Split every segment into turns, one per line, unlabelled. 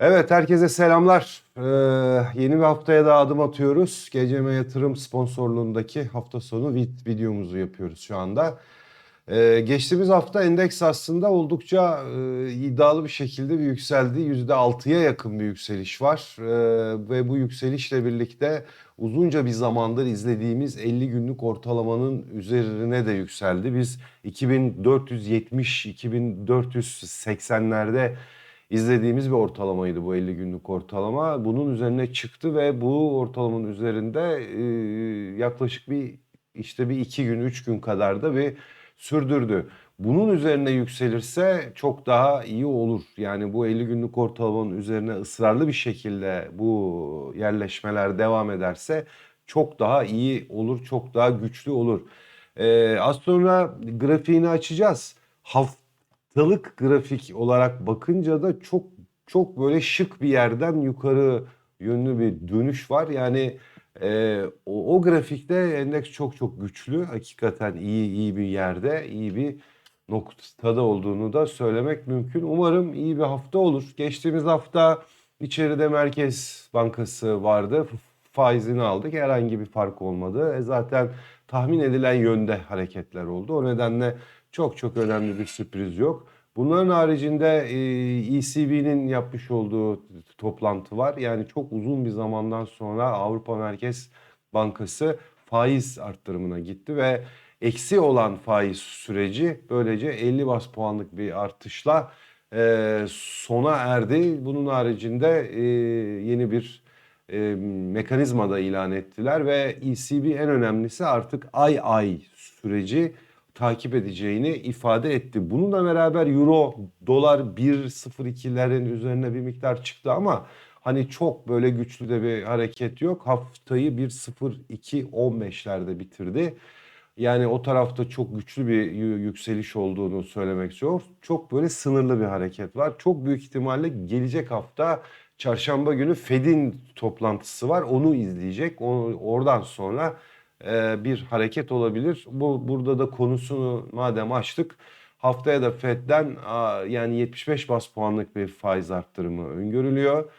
Evet, herkese selamlar. Ee, yeni bir haftaya da adım atıyoruz. GCM Yatırım sponsorluğundaki hafta sonu vid- videomuzu yapıyoruz şu anda. Ee, geçtiğimiz hafta endeks aslında oldukça e, iddialı bir şekilde bir yükseldi. %6'ya yakın bir yükseliş var. Ee, ve bu yükselişle birlikte uzunca bir zamandır izlediğimiz 50 günlük ortalamanın üzerine de yükseldi. Biz 2470-2480'lerde izlediğimiz bir ortalamaydı bu 50 günlük ortalama. Bunun üzerine çıktı ve bu ortalamanın üzerinde e, yaklaşık bir işte bir iki gün, üç gün kadar da bir sürdürdü. Bunun üzerine yükselirse çok daha iyi olur. Yani bu 50 günlük ortalamanın üzerine ısrarlı bir şekilde bu yerleşmeler devam ederse çok daha iyi olur, çok daha güçlü olur. Ee, az sonra grafiğini açacağız. Haftalık grafik olarak bakınca da çok çok böyle şık bir yerden yukarı yönlü bir dönüş var. Yani e, o, o grafikte endeks çok çok güçlü. Hakikaten iyi iyi bir yerde, iyi bir noktada olduğunu da söylemek mümkün. Umarım iyi bir hafta olur. Geçtiğimiz hafta içeride Merkez Bankası vardı. Faizini aldık. Herhangi bir fark olmadı. E zaten tahmin edilen yönde hareketler oldu. O nedenle çok çok önemli bir sürpriz yok. Bunların haricinde e, ECB'nin yapmış olduğu toplantı var. Yani çok uzun bir zamandan sonra Avrupa Merkez Bankası faiz arttırımına gitti ve eksi olan faiz süreci böylece 50 bas puanlık bir artışla e, sona erdi. Bunun haricinde e, yeni bir e, mekanizma da ilan ettiler ve ECB en önemlisi artık ay ay süreci takip edeceğini ifade etti. Bununla beraber euro, dolar 1.02'lerin üzerine bir miktar çıktı ama hani çok böyle güçlü de bir hareket yok. Haftayı 1.02.15'lerde bitirdi. Yani o tarafta çok güçlü bir yü- yükseliş olduğunu söylemek zor. Çok böyle sınırlı bir hareket var. Çok büyük ihtimalle gelecek hafta çarşamba günü Fed'in toplantısı var. Onu izleyecek. O, oradan sonra bir hareket olabilir. Bu burada da konusunu madem açtık. Haftaya da Fed'den yani 75 bas puanlık bir faiz arttırımı öngörülüyor.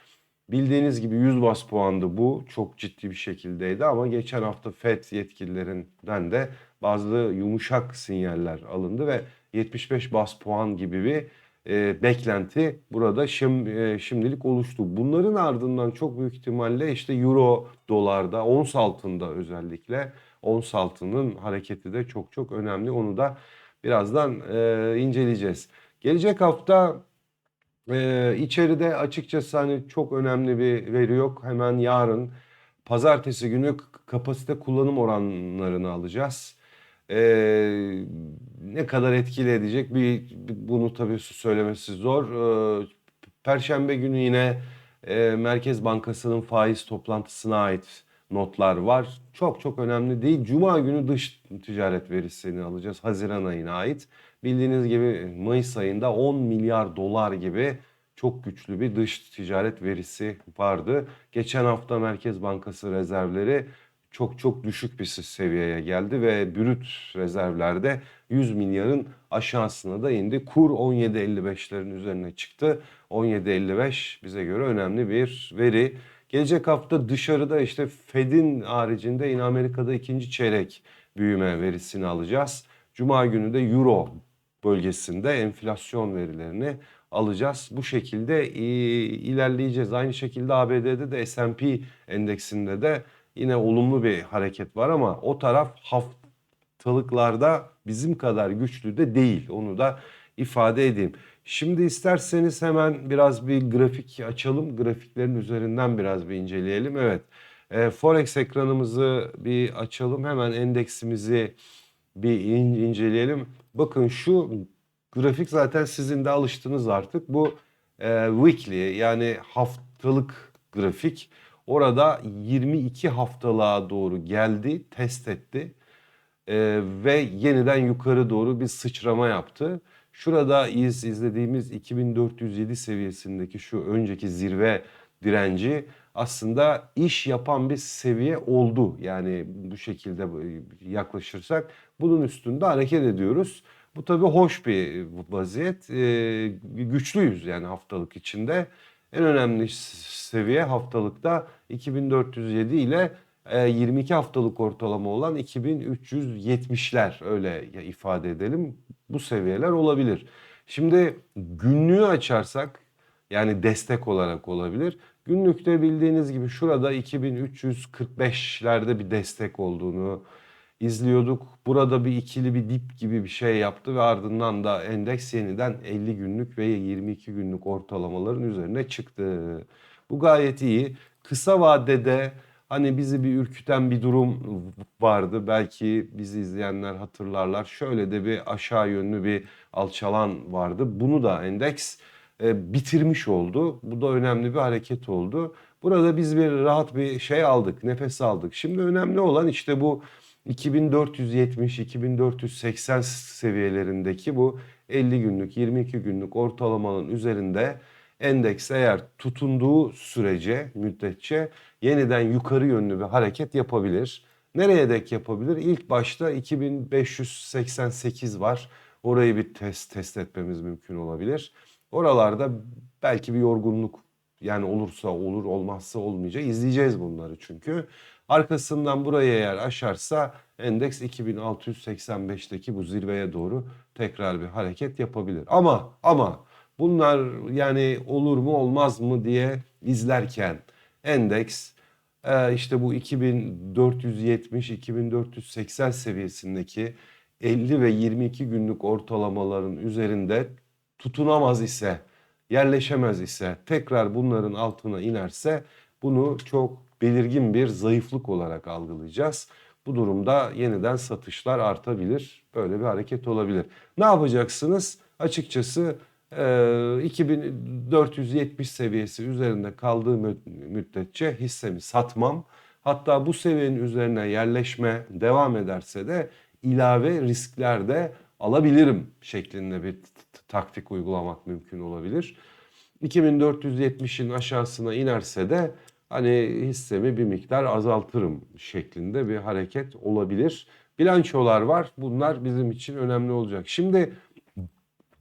Bildiğiniz gibi 100 bas puandı bu. Çok ciddi bir şekildeydi ama geçen hafta FED yetkililerinden de bazı yumuşak sinyaller alındı ve 75 bas puan gibi bir e, beklenti burada şim, e, şimdilik oluştu. Bunların ardından çok büyük ihtimalle işte euro dolarda ons altında özellikle ons altının hareketi de çok çok önemli. Onu da birazdan e, inceleyeceğiz. Gelecek hafta ee, içeride açıkçası hani çok önemli bir veri yok. Hemen yarın pazartesi günü kapasite kullanım oranlarını alacağız. Ee, ne kadar etkili edecek bir bunu tabii söylemesi zor. Ee, Perşembe günü yine e, Merkez Bankası'nın faiz toplantısına ait notlar var. Çok çok önemli değil. Cuma günü dış ticaret verisini alacağız. Haziran ayına ait. Bildiğiniz gibi Mayıs ayında 10 milyar dolar gibi çok güçlü bir dış ticaret verisi vardı. Geçen hafta Merkez Bankası rezervleri çok çok düşük bir seviyeye geldi ve brüt rezervlerde 100 milyarın aşağısına da indi. Kur 17.55'lerin üzerine çıktı. 17.55 bize göre önemli bir veri. Gelecek hafta dışarıda işte Fed'in haricinde yine Amerika'da ikinci çeyrek büyüme verisini alacağız. Cuma günü de Euro bölgesinde enflasyon verilerini alacağız. Bu şekilde ilerleyeceğiz. Aynı şekilde ABD'de de S&P endeksinde de yine olumlu bir hareket var ama o taraf haftalıklarda bizim kadar güçlü de değil. Onu da ifade edeyim. Şimdi isterseniz hemen biraz bir grafik açalım. Grafiklerin üzerinden biraz bir inceleyelim. Evet. E, Forex ekranımızı bir açalım. Hemen endeksimizi bir in- inceleyelim. Bakın şu grafik zaten sizin de alıştınız artık. Bu e, weekly yani haftalık grafik. Orada 22 haftalığa doğru geldi, test etti E, ve yeniden yukarı doğru bir sıçrama yaptı. Şurada iz, izlediğimiz 2407 seviyesindeki şu önceki zirve direnci aslında iş yapan bir seviye oldu. Yani bu şekilde yaklaşırsak bunun üstünde hareket ediyoruz. Bu tabii hoş bir vaziyet. Ee, güçlüyüz yani haftalık içinde. En önemli seviye haftalıkta 2407 ile e, 22 haftalık ortalama olan 2370'ler öyle ifade edelim. Bu seviyeler olabilir. Şimdi günlüğü açarsak yani destek olarak olabilir. Günlükte bildiğiniz gibi şurada 2345'lerde bir destek olduğunu izliyorduk. Burada bir ikili bir dip gibi bir şey yaptı ve ardından da endeks yeniden 50 günlük ve 22 günlük ortalamaların üzerine çıktı. Bu gayet iyi. Kısa vadede hani bizi bir ürküten bir durum vardı. Belki bizi izleyenler hatırlarlar. Şöyle de bir aşağı yönlü bir alçalan vardı. Bunu da endeks e, bitirmiş oldu. Bu da önemli bir hareket oldu. Burada biz bir rahat bir şey aldık, nefes aldık. Şimdi önemli olan işte bu 2470-2480 seviyelerindeki bu 50 günlük, 22 günlük ortalamanın üzerinde endeks eğer tutunduğu sürece, müddetçe yeniden yukarı yönlü bir hareket yapabilir. Nereye dek yapabilir? İlk başta 2588 var. Orayı bir test test etmemiz mümkün olabilir. Oralarda belki bir yorgunluk yani olursa olur olmazsa olmayacak. İzleyeceğiz bunları çünkü. Arkasından burayı eğer aşarsa endeks 2685'teki bu zirveye doğru tekrar bir hareket yapabilir. Ama ama bunlar yani olur mu olmaz mı diye izlerken endeks e, işte bu 2470-2480 seviyesindeki 50 ve 22 günlük ortalamaların üzerinde tutunamaz ise, yerleşemez ise, tekrar bunların altına inerse bunu çok belirgin bir zayıflık olarak algılayacağız. Bu durumda yeniden satışlar artabilir. Böyle bir hareket olabilir. Ne yapacaksınız? Açıkçası e, 2470 seviyesi üzerinde kaldığı mü- müddetçe hissemi satmam. Hatta bu seviyenin üzerine yerleşme devam ederse de ilave riskler de alabilirim şeklinde bir taktik uygulamak mümkün olabilir. 2470'in aşağısına inerse de hani hissemi bir miktar azaltırım şeklinde bir hareket olabilir. Bilançolar var. Bunlar bizim için önemli olacak. Şimdi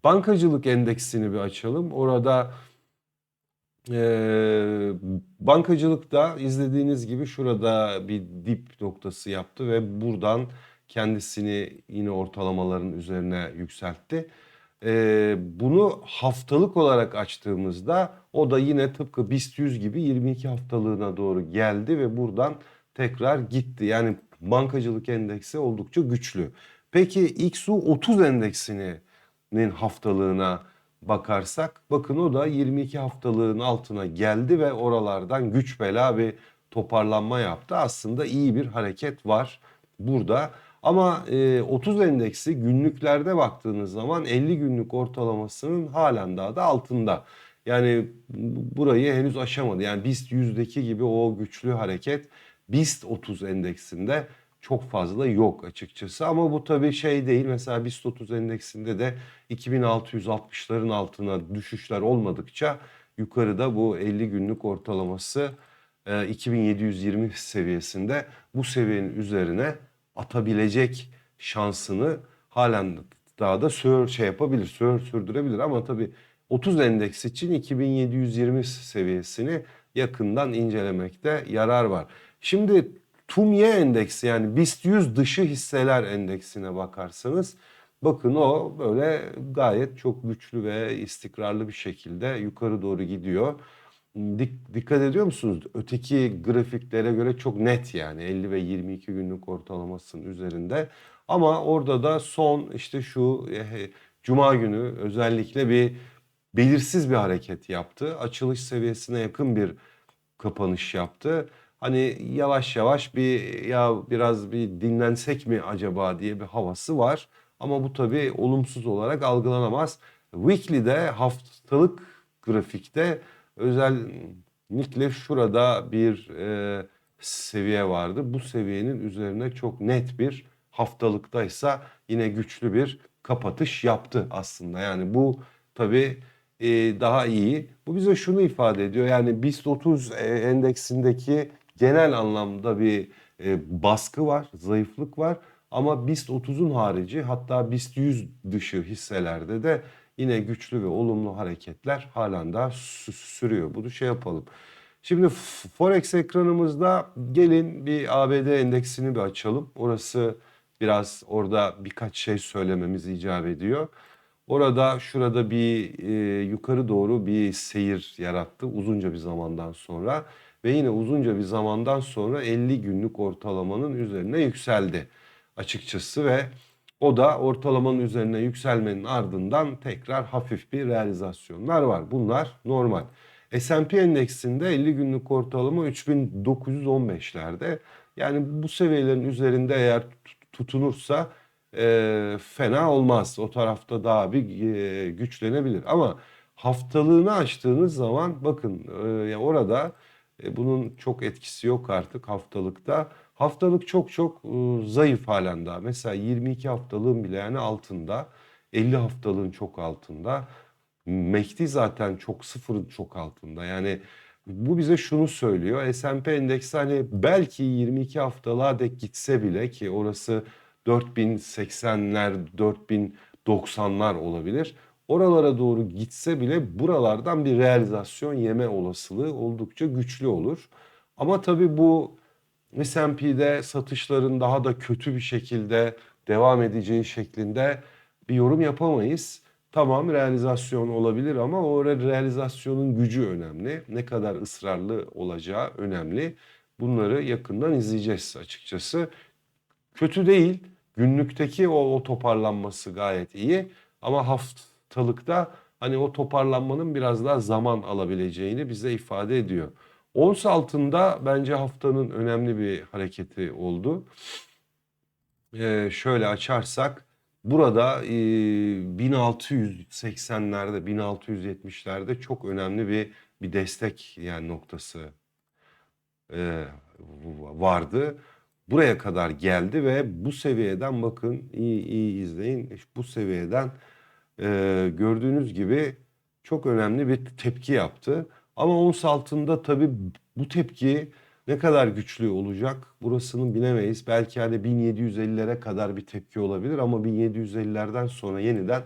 bankacılık endeksini bir açalım. Orada eee bankacılıkta izlediğiniz gibi şurada bir dip noktası yaptı ve buradan kendisini yine ortalamaların üzerine yükseltti. Ee, bunu haftalık olarak açtığımızda o da yine tıpkı BIST 100 gibi 22 haftalığına doğru geldi ve buradan tekrar gitti. Yani bankacılık endeksi oldukça güçlü. Peki XU 30 endeksinin haftalığına bakarsak bakın o da 22 haftalığın altına geldi ve oralardan güç bela bir toparlanma yaptı. Aslında iyi bir hareket var burada. Ama e, 30 endeksi günlüklerde baktığınız zaman 50 günlük ortalamasının halen daha da altında. Yani bu- burayı henüz aşamadı. Yani BIST 100'deki gibi o güçlü hareket BIST 30 endeksinde çok fazla yok açıkçası. Ama bu tabii şey değil. Mesela BIST 30 endeksinde de 2660'ların altına düşüşler olmadıkça yukarıda bu 50 günlük ortalaması e, 2720 seviyesinde bu seviyenin üzerine atabilecek şansını halen daha da sür şey yapabilir, sür, sürdürebilir ama tabii 30 endeks için 2720 seviyesini yakından incelemekte yarar var. Şimdi TUMY endeksi yani BIST 100 dışı hisseler endeksine bakarsanız bakın o böyle gayet çok güçlü ve istikrarlı bir şekilde yukarı doğru gidiyor. Dik- dikkat ediyor musunuz? Öteki grafiklere göre çok net yani 50 ve 22 günlük ortalamasının üzerinde. Ama orada da son işte şu eh, Cuma günü özellikle bir belirsiz bir hareket yaptı. Açılış seviyesine yakın bir kapanış yaptı. Hani yavaş yavaş bir ya biraz bir dinlensek mi acaba diye bir havası var. Ama bu tabii olumsuz olarak algılanamaz. Weekly'de haftalık grafikte özellikle şurada bir e, seviye vardı. Bu seviyenin üzerine çok net bir haftalıktaysa yine güçlü bir kapatış yaptı aslında. Yani bu tabii e, daha iyi. Bu bize şunu ifade ediyor. Yani BIST 30 e, endeksindeki genel anlamda bir e, baskı var, zayıflık var. Ama BIST 30'un harici hatta BIST 100 dışı hisselerde de yine güçlü ve olumlu hareketler halen daha sü- sürüyor. Bunu şey yapalım. Şimdi Forex ekranımızda gelin bir ABD endeksini bir açalım. Orası biraz orada birkaç şey söylememiz icap ediyor. Orada şurada bir e, yukarı doğru bir seyir yarattı uzunca bir zamandan sonra ve yine uzunca bir zamandan sonra 50 günlük ortalamanın üzerine yükseldi açıkçası ve o da ortalamanın üzerine yükselmenin ardından tekrar hafif bir realizasyonlar var. Bunlar normal. S&P endeksinde 50 günlük ortalama 3915'lerde. Yani bu seviyelerin üzerinde eğer tut- tutunursa e, fena olmaz. O tarafta daha bir e, güçlenebilir. Ama haftalığını açtığınız zaman bakın e, orada e, bunun çok etkisi yok artık haftalıkta. Haftalık çok çok e, zayıf halen daha. Mesela 22 haftalığın bile yani altında. 50 haftalığın çok altında. MACD zaten çok sıfırın çok altında. Yani bu bize şunu söylüyor. S&P endeksi hani belki 22 haftalığa dek gitse bile ki orası 4080'ler, 4090'lar olabilir. Oralara doğru gitse bile buralardan bir realizasyon yeme olasılığı oldukça güçlü olur. Ama tabii bu S&P'de satışların daha da kötü bir şekilde devam edeceği şeklinde bir yorum yapamayız. Tamam realizasyon olabilir ama o re- realizasyonun gücü önemli. Ne kadar ısrarlı olacağı önemli. Bunları yakından izleyeceğiz açıkçası. Kötü değil. Günlükteki o, o toparlanması gayet iyi. Ama haftalıkta hani o toparlanmanın biraz daha zaman alabileceğini bize ifade ediyor. Ons altında bence haftanın önemli bir hareketi oldu. Ee, şöyle açarsak burada e, 1680'lerde 1670'lerde çok önemli bir bir destek yani noktası e, vardı. Buraya kadar geldi ve bu seviyeden bakın iyi iyi izleyin. Bu seviyeden e, gördüğünüz gibi çok önemli bir tepki yaptı. Ama ons altında tabii bu tepki ne kadar güçlü olacak burasını bilemeyiz. Belki hani 1750'lere kadar bir tepki olabilir ama 1750'lerden sonra yeniden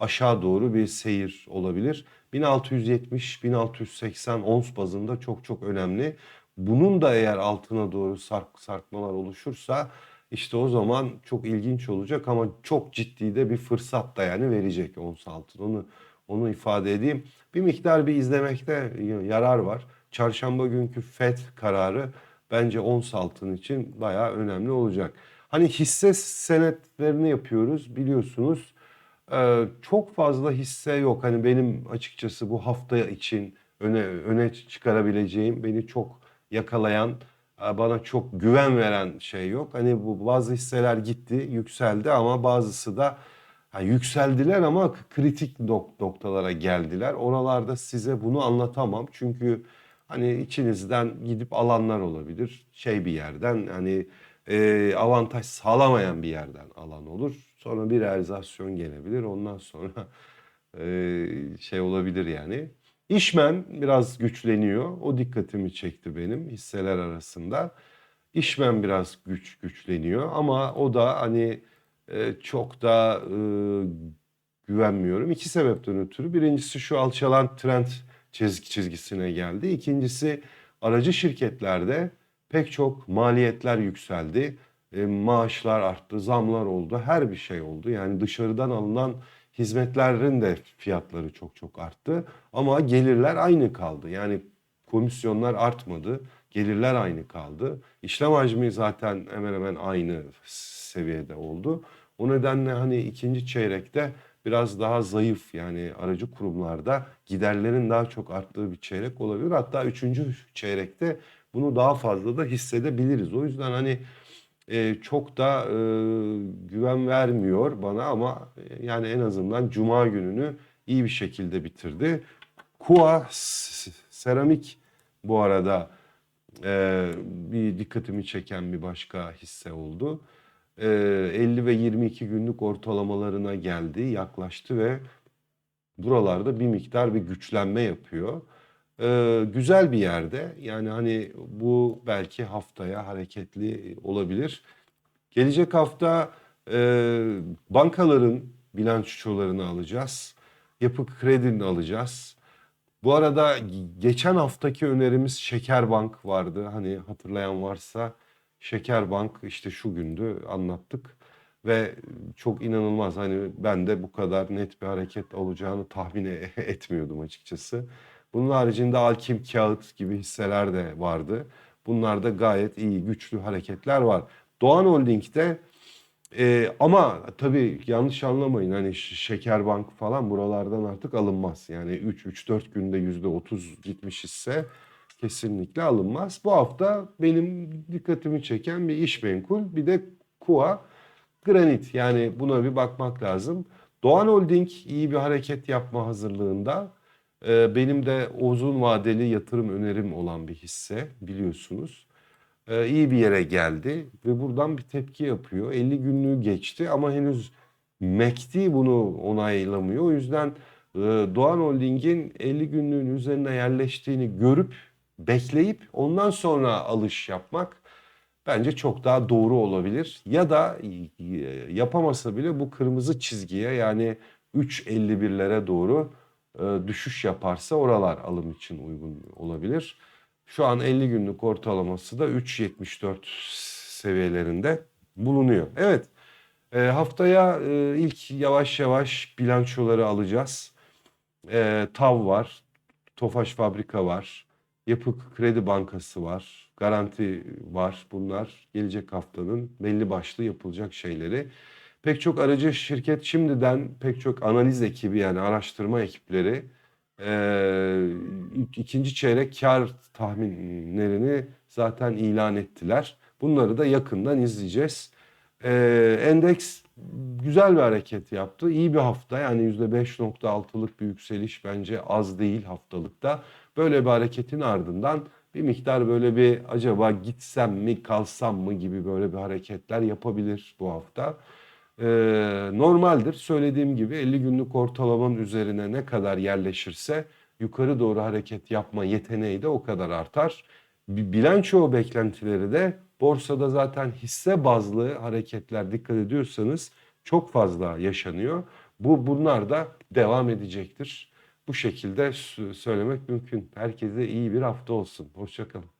aşağı doğru bir seyir olabilir. 1670-1680 ons bazında çok çok önemli. Bunun da eğer altına doğru sark, sarkmalar oluşursa işte o zaman çok ilginç olacak ama çok ciddi de bir fırsat da yani verecek ons altın. Onu onu ifade edeyim. Bir miktar bir izlemekte yarar var. Çarşamba günkü FED kararı bence ons altın için bayağı önemli olacak. Hani hisse senetlerini yapıyoruz biliyorsunuz. Ee, çok fazla hisse yok. Hani benim açıkçası bu hafta için öne öne çıkarabileceğim, beni çok yakalayan, e, bana çok güven veren şey yok. Hani bu bazı hisseler gitti, yükseldi ama bazısı da ha, yükseldiler ama kritik nok- noktalara geldiler. Oralarda size bunu anlatamam. Çünkü hani içinizden gidip alanlar olabilir. Şey bir yerden hani e, avantaj sağlamayan bir yerden alan olur. Sonra bir realizasyon gelebilir. Ondan sonra e, şey olabilir yani. İşmen biraz güçleniyor. O dikkatimi çekti benim hisseler arasında. İşmen biraz güç güçleniyor ama o da hani e, çok da e, güvenmiyorum. İki sebepten ötürü. Birincisi şu alçalan trend çizgi çizgisine geldi. İkincisi aracı şirketlerde pek çok maliyetler yükseldi. E, maaşlar arttı, zamlar oldu, her bir şey oldu. Yani dışarıdan alınan hizmetlerin de fiyatları çok çok arttı. Ama gelirler aynı kaldı. Yani komisyonlar artmadı, gelirler aynı kaldı. İşlem hacmi zaten hemen hemen aynı seviyede oldu. O nedenle hani ikinci çeyrekte biraz daha zayıf yani aracı kurumlarda giderlerin daha çok arttığı bir çeyrek olabilir. Hatta üçüncü çeyrekte bunu daha fazla da hissedebiliriz. O yüzden hani e, çok da e, güven vermiyor bana ama e, yani en azından Cuma gününü iyi bir şekilde bitirdi. Kua Seramik bu arada e, bir dikkatimi çeken bir başka hisse oldu. E, 50 ve 22 günlük ortalamalarına geldi, yaklaştı ve buralarda bir miktar bir güçlenme yapıyor. Ee, güzel bir yerde. Yani hani bu belki haftaya hareketli olabilir. Gelecek hafta e, bankaların bilançolarını alacağız. Yapı Kredi'ni alacağız. Bu arada geçen haftaki önerimiz Şekerbank vardı. Hani hatırlayan varsa Şekerbank işte şu gündü anlattık. Ve çok inanılmaz hani ben de bu kadar net bir hareket olacağını tahmin e- etmiyordum açıkçası. Bunun haricinde Alkim Kağıt gibi hisseler de vardı. Bunlarda gayet iyi güçlü hareketler var. Doğan Holding'de e, ama tabii yanlış anlamayın hani Şekerbank falan buralardan artık alınmaz. Yani 3-3-4 günde %30 gitmiş hisse kesinlikle alınmaz. Bu hafta benim dikkatimi çeken bir iş menkul bir de KUA granit yani buna bir bakmak lazım. Doğan Holding iyi bir hareket yapma hazırlığında. Ee, benim de uzun vadeli yatırım önerim olan bir hisse biliyorsunuz. Ee, iyi bir yere geldi ve buradan bir tepki yapıyor. 50 günlüğü geçti ama henüz MACD bunu onaylamıyor. O yüzden e, Doğan Holding'in 50 günlüğün üzerine yerleştiğini görüp bekleyip ondan sonra alış yapmak bence çok daha doğru olabilir. Ya da e, yapamasa bile bu kırmızı çizgiye yani 3.51'lere doğru e, düşüş yaparsa oralar alım için uygun olabilir. Şu an 50 günlük ortalaması da 3.74 seviyelerinde bulunuyor. Evet e, haftaya ilk yavaş yavaş bilançoları alacağız. TAV var, Tofaş Fabrika var, Yapı Kredi Bankası var, Garanti var. Bunlar gelecek haftanın belli başlı yapılacak şeyleri. Pek çok aracı şirket şimdiden pek çok analiz ekibi yani araştırma ekipleri e, ikinci çeyrek kar tahminlerini zaten ilan ettiler. Bunları da yakından izleyeceğiz. E, endeks güzel bir hareket yaptı. İyi bir hafta yani %5.6'lık bir yükseliş bence az değil haftalıkta. Böyle bir hareketin ardından bir miktar böyle bir acaba gitsem mi kalsam mı gibi böyle bir hareketler yapabilir bu hafta. Ee, normaldir söylediğim gibi 50 günlük ortalamanın üzerine ne kadar yerleşirse yukarı doğru hareket yapma yeteneği de o kadar artar. Bi- Bilanço beklentileri de borsada zaten hisse bazlı hareketler dikkat ediyorsanız çok fazla yaşanıyor. Bu bunlar da devam edecektir. Bu şekilde söylemek mümkün. Herkese iyi bir hafta olsun. Hoşçakalın.